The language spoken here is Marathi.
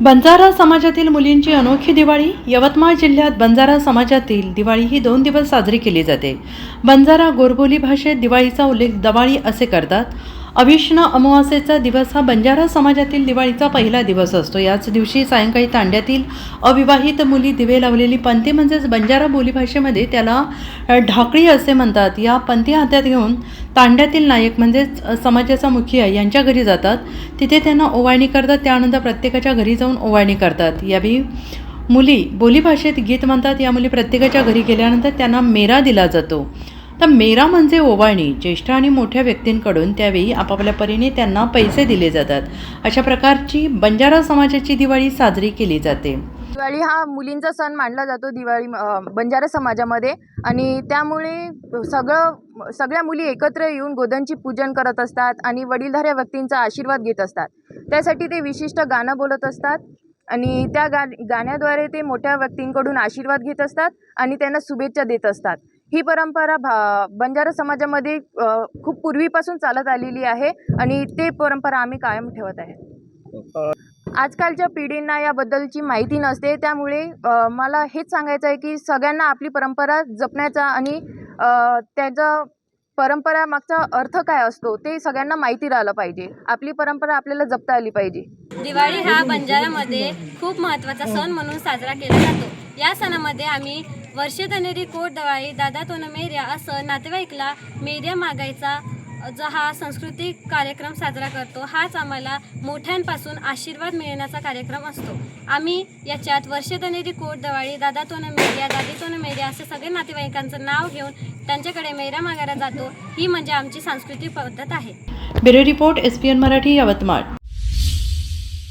बंजारा समाजातील मुलींची अनोखी दिवाळी यवतमाळ जिल्ह्यात बंजारा समाजातील दिवाळी ही दोन दिवस साजरी केली जाते. बंजारा गोरबोली भाषेत दिवाळीचा उल्लेख दवाळी असे करतात. अभिष्ण अमावास्येचा दिवस हा बंजारा समाजातील दिवाळीचा पहिला दिवस असतो. याच दिवशी सायंकाळी तांड्यातील अविवाहित मुली दिवे लावलेली पंथी म्हणजेच बंजारा बोलीभाषेमध्ये त्याला ढाकळी असे म्हणतात. या पंथी हातात घेऊन तांड्यातील नायक म्हणजेच समाजाचा मुखिया यांच्या घरी जातात. तिथे त्यांना ओवाळणी करतात. त्यानंतर प्रत्येकाच्या घरी जाऊन ओवाळणी करतात. यावेळी मुली बोलीभाषेत गीत म्हणतात. या मुली प्रत्येकाच्या घरी गेल्यानंतर त्यांना मेरा दिला जातो. तर मेरा म्हणजे ओवाळणी. ज्येष्ठ आणि मोठ्या व्यक्तींकडून त्यावेळी आपापल्या परीने त्यांना पैसे दिले जातात. अशा प्रकारची बंजारा समाजाची दिवाळी साजरी केली जाते. दिवाळी हा मुलींचा सण मानला जातो दिवाळी बंजारा समाजामध्ये. आणि त्यामुळे सगळं सगळ्या मुली एकत्र येऊन गोदांची पूजन करत असतात आणि वडीलधाऱ्या व्यक्तींचा आशीर्वाद घेत असतात. त्यासाठी ते विशिष्ट गाणं बोलत असतात आणि त्या गा गाण्याद्वारे ते मोठ्या व्यक्तींकडून आशीर्वाद घेत असतात आणि त्यांना शुभेच्छा देत असतात. ही परंपरा भा बंजारा समाजामध्ये खूप पूर्वीपासून चालत आलेली आहे आणि ते परंपरा आम्ही कायम ठेवत आहे. आजकालच्या पिढींना याबद्दलची माहिती नसते त्यामुळे मला हेच सांगायचं आहे की सगळ्यांना आपली परंपरा जपण्याचा आणि अ, त्याचा परंपरा मागचा अर्थ काय असतो ते सगळ्यांना माहिती राहिलं पाहिजे. आपली परंपरा आपल्याला जपता आली पाहिजे. दिवाळी हा बंजारामध्ये खूप महत्त्वाचा सण म्हणून साजरा केला जातो. या सणामध्ये आम्ही वर्षेतनेरी कोट दवाळी दादा तोन मेऱ्या असं नातेवाईकला मेर्या मागायचा जो हा सांस्कृतिक कार्यक्रम साजरा करतो हाच आम्हाला मोठ्यांपासून आशीर्वाद मिळण्याचा कार्यक्रम असतो. आम्ही याच्यात वर्षेतनेरी कोट दवाळी दादा तोन मेर्या दादी तोन मेऱ्या असे सगळे नातेवाईकांचं नाव घेऊन त्यांच्याकडे मेऱ्या मागायला जातो. ही म्हणजे आमची सांस्कृतिक पद्धत आहे. Bureau report S P N Marathi Yavatmal.